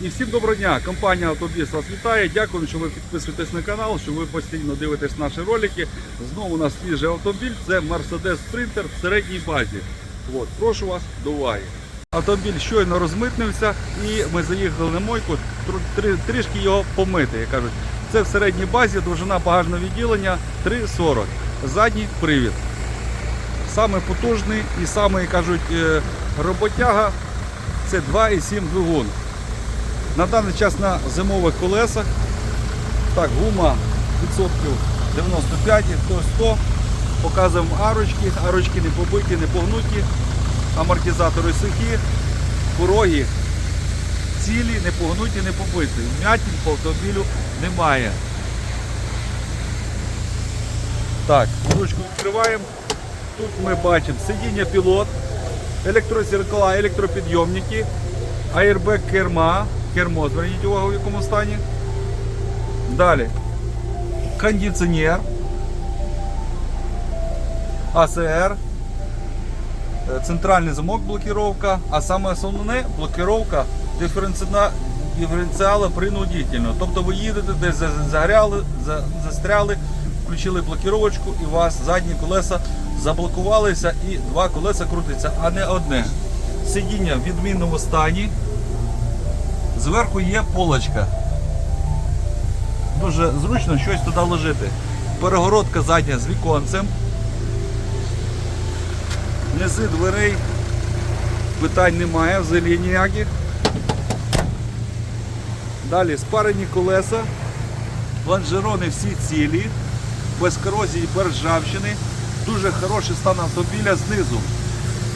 І всім доброго дня! Компанія Автобіс вас вітає. Дякую, що ви підписуєтесь на канал, що ви постійно дивитесь наші ролики. Знову у нас свіжий автомобіль. Це Mercedes Sprinter в середній базі. От, прошу вас до уваги. Автомобіль щойно розмитнився і ми заїхали на мойку трішки його помити. Як кажуть, це в середній базі, довжина багажного відділення 3,40. Задній привід. Саме потужний і саме, кажуть, е, роботяга це 2,7 двигун. На даний час на зимових колесах. Так, гума відсотків 95, хто 100. Показуємо арочки. Арочки не побиті, не погнуті. Амортизатори сухі, пороги цілі, не погнуті, не побиті. Вмятін по автомобілю немає. Так, ручку відкриваємо. Тут ми бачимо сидіння пілот, електрозеркала, електропідйомники, аербек керма, кермо, зверніть увагу в якому стані. Далі. Кондиціонер, АСР, центральний замок блокировка, а саме основне диференціна- диференціала принудительно. Тобто ви їдете, десь загряли, застряли, включили блокировочку і у вас задні колеса заблокувалися і два колеса крутиться, а не одне. Сидіння в відмінному стані. Зверху є полочка. Дуже зручно щось туди ложити. Перегородка задня з віконцем. Низи дверей питань немає, взагалі ніяких. Далі спарені колеса, лонжерони всі цілі, без корозії, без. Дуже хороший стан автомобіля знизу.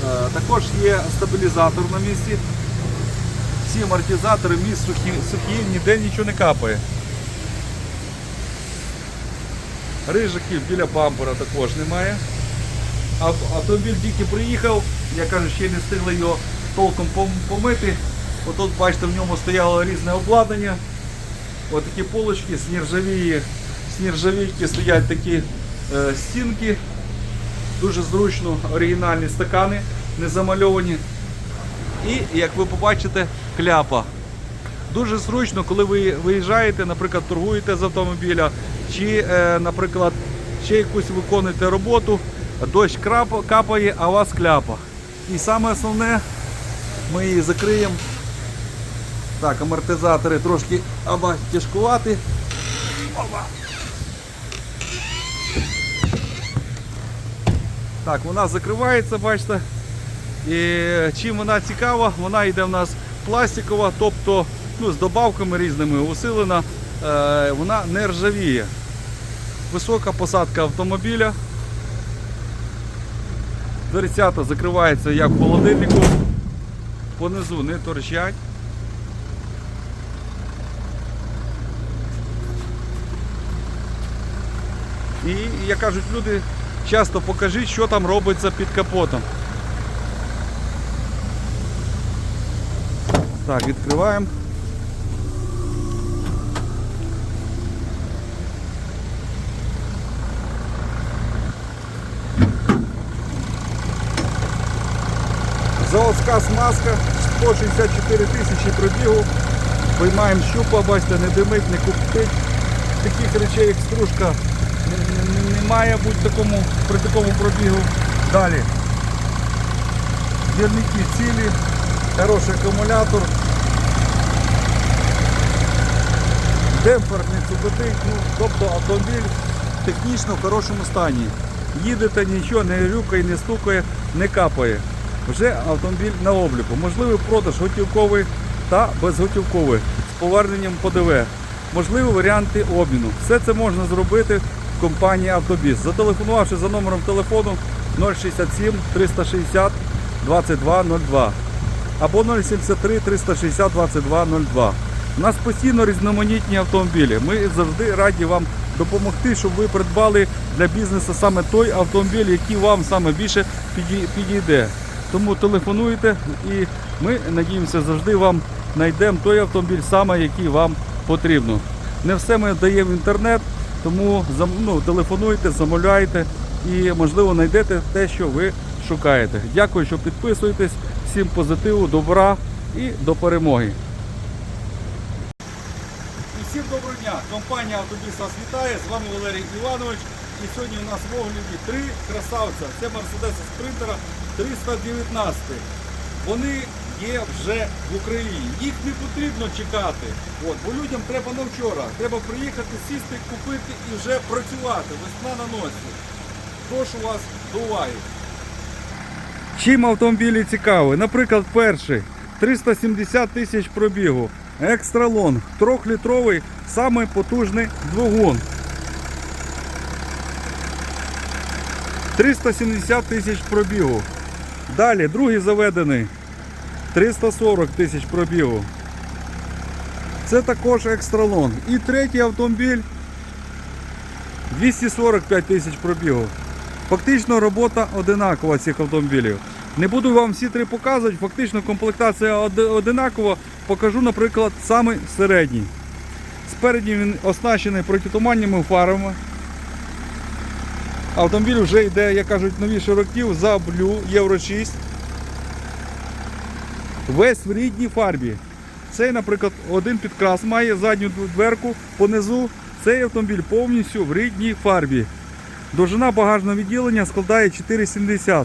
Е, Також є стабілізатор на місці. Всі амортизатори міст сухі, сухі, ніде нічого не капає. Рижиків біля бампера також немає. Автомобіль тільки приїхав, я кажу, ще не встигли його толком помити. Отут, бачите, в ньому стояло різне обладнання. Ось такі полочки з нержавійки стоять такі е, стінки. Дуже зручно, оригінальні стакани, не замальовані. І, як ви побачите, кляпа. Дуже зручно, коли ви виїжджаєте, наприклад, торгуєте з автомобіля, чи, е, наприклад, ще якусь виконуєте роботу, дощ капає, а у вас кляпа. І саме основне, ми її закриємо. Так, амортизатори трошки аба тяжкувати. Опа. Так, вона закривається, бачите. І чим вона цікава, вона йде в нас пластикова, тобто ну, з добавками різними усилена, е, вона не ржавіє. Висока посадка автомобіля. Дверцята закриваються як в холодильнику, понизу не торчать. І, як кажуть люди, часто покажіть, що там робиться під капотом. Так, відкриваємо. Заводська смазка 164 тисячі пробігу. Виймаємо щупа, бачите, не димить, не куптить. Таких речей, як стружка, не, не- не має бути такому, при такому пробігу. Далі. Двірники цілі, хороший акумулятор. Демпфер не цупитий, ну, тобто автомобіль технічно в хорошому стані. Їдете, нічого не рюкає, не стукає, не капає. Вже автомобіль на обліку. Можливий продаж готівковий та безготівковий з поверненням ПДВ. Можливі варіанти обміну. Все це можна зробити в компанії Автобіс. Зателефонувавши за номером телефону 067 360 2202 або 073 360 2202. У нас постійно різноманітні автомобілі. Ми завжди раді вам допомогти, щоб ви придбали для бізнесу саме той автомобіль, який вам саме більше підійде. Тому телефонуйте і ми надіємося завжди вам знайдемо той автомобіль саме, який вам потрібно. Не все ми даємо інтернет, тому ну, телефонуйте, замовляйте і можливо знайдете те, що ви шукаєте. Дякую, що підписуєтесь. Всім позитиву, добра і до перемоги. Доброго дня! Компанія Автобіс вітає. З вами Валерій Іванович. І сьогодні у нас в огляді три красавця. Це Mercedes Sprinter 319. Вони є вже в Україні. Їх не потрібно чекати. От, бо людям треба на вчора. Треба приїхати, сісти, купити і вже працювати. Весна на носі. Прошу вас до. Чим автомобілі цікаві? Наприклад, перший 370 тисяч пробігу. Екстралон, трьохлітровий, самий потужний двигун. 370 тисяч пробігу. Далі, другий заведений. 340 тисяч пробігу. Це також екстралон. І третій автомобіль 245 тисяч пробігу. Фактично робота одинакова цих автомобілів. Не буду вам всі три показувати, фактично комплектація одинакова. Покажу, наприклад, самий середній. Спереді він оснащений протитуманними фарами. Автомобіль вже йде, як кажуть, новіший років за блю Євро 6. Весь в рідній фарбі. Цей, наприклад, один підкрас має задню дверку понизу. Цей автомобіль повністю в рідній фарбі. Довжина багажного відділення складає 4,70.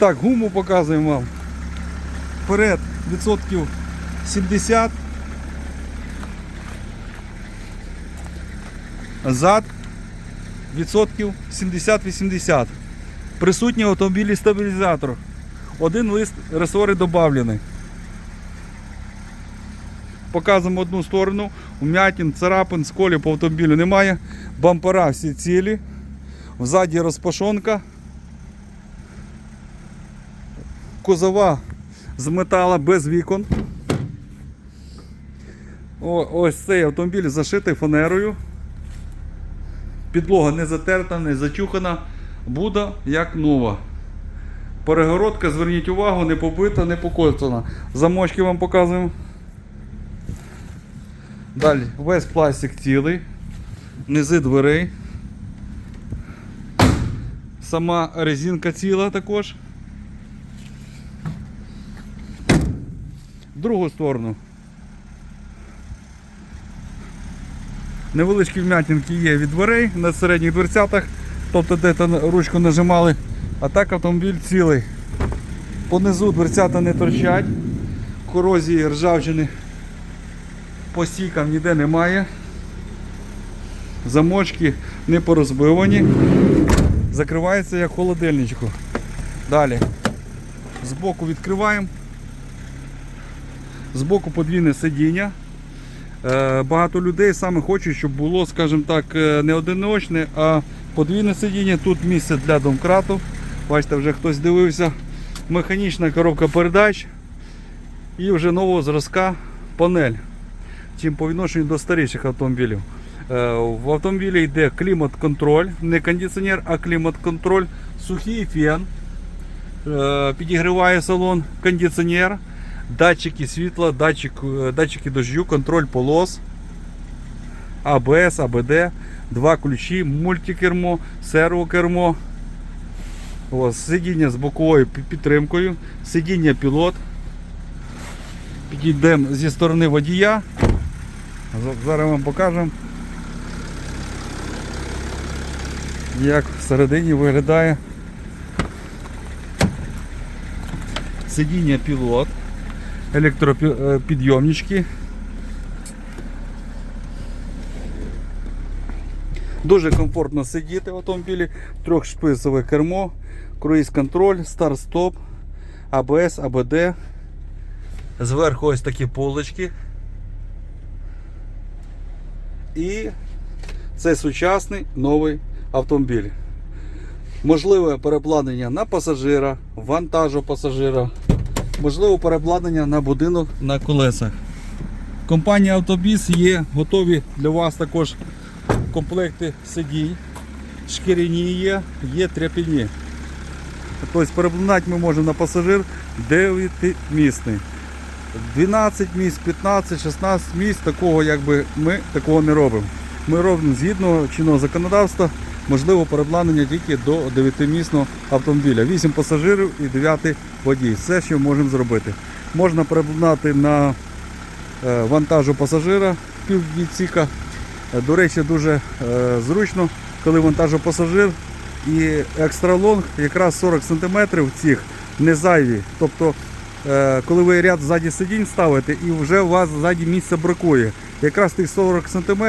Так, гуму показуємо вам. Вперед відсотків 70. Зад відсотків 70-80. Присутній автомобілі стабілізатор. Один лист ресори додавлений. Показуємо одну сторону. Умятин, царапин, сколів по автомобілю немає. Бампера всі цілі. Ззаді розпашонка. Кузова з метала без вікон. О, ось цей автомобіль зашитий фанерою. Підлога не затерта, не зачухана. Буде як нова. Перегородка, зверніть увагу, не побита, не покоцана. Замочки вам показуємо. Далі весь пластик цілий, низи дверей. Сама резинка ціла також. Другу сторону. Невеличкі вмятинки є від дверей на середніх дверцятах, тобто де то ручку нажимали, а так автомобіль цілий. Понизу дверцята не торчать, корозії ржавчини по стійкам ніде немає. Замочки не порозбивані. Закривається як холодильничку. Далі. Збоку відкриваємо. Збоку подвійне сидіння. Е, Багато людей саме хочуть, щоб було, скажімо так, е, не одиночне, а подвійне сидіння. Тут місце для домкрату. Бачите, вже хтось дивився. Механічна коробка передач і вже нового зразка панель. Чим по відношенню до старіших автомобілів. Е, В автомобілі йде клімат-контроль, не кондиціонер, а клімат-контроль, сухий фен, підігріває салон, кондиціонер, датчики світла, датчик, е, датчики дождю, контроль полос, АБС, АБД, два ключі, мультикермо, сервокермо, Ось, сидіння з боковою підтримкою, сидіння пілот. Підійдемо зі сторони водія. Зараз вам покажемо, як всередині виглядає сидіння пілот, електропідйомнички. Дуже комфортно сидіти в автомобілі, трьохшписове кермо, круїз-контроль, старт-стоп, АБС, АБД. Зверху ось такі полочки. І це сучасний новий автомобіль. Можливе переобладнання на пасажира, вантажу пасажира, можливе переобладнання на будинок на колесах. Компанія Автобіс є готові для вас також комплекти сидінь. Шкіряні є, є тряпіні. Тобто переобладнати ми можемо на пасажир 9 місний. 12 місць, 15, 16 місць, такого якби ми такого не робимо. Ми робимо згідно чинного законодавства, можливо переобладнання тільки до 9-місного автомобіля. 8 пасажирів і 9 водій. Все, що можемо зробити. Можна переобладнати на е, вантажу пасажира піввідсіка. Е, До речі, дуже е, зручно, коли вантажопасажир і екстралонг якраз 40 см цих не зайві. Тобто, коли ви ряд ззаді сидінь ставите і вже у вас ззаді місця бракує. Якраз тих 40 см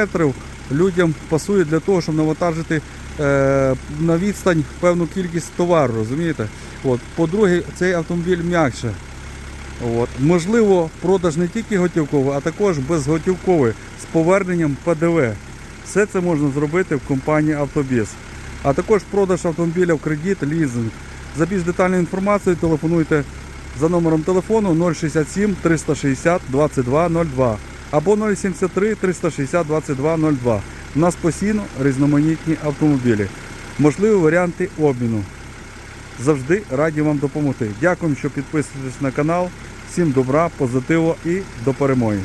людям пасує для того, щоб навантажити е, на відстань певну кількість товару, розумієте? От. По-друге, цей автомобіль м'якше. От. Можливо, продаж не тільки готівковий, а також безготівковий з поверненням ПДВ. Все це можна зробити в компанії Автобіс. А також продаж автомобіля в кредит, лізинг. За більш детальною інформацією телефонуйте за номером телефону 067 360 2202 або 073 360 2202. У нас постійно різноманітні автомобілі. Можливі варіанти обміну. Завжди раді вам допомогти. Дякую, що підписуєтесь на канал. Всім добра, позитиву і до перемоги.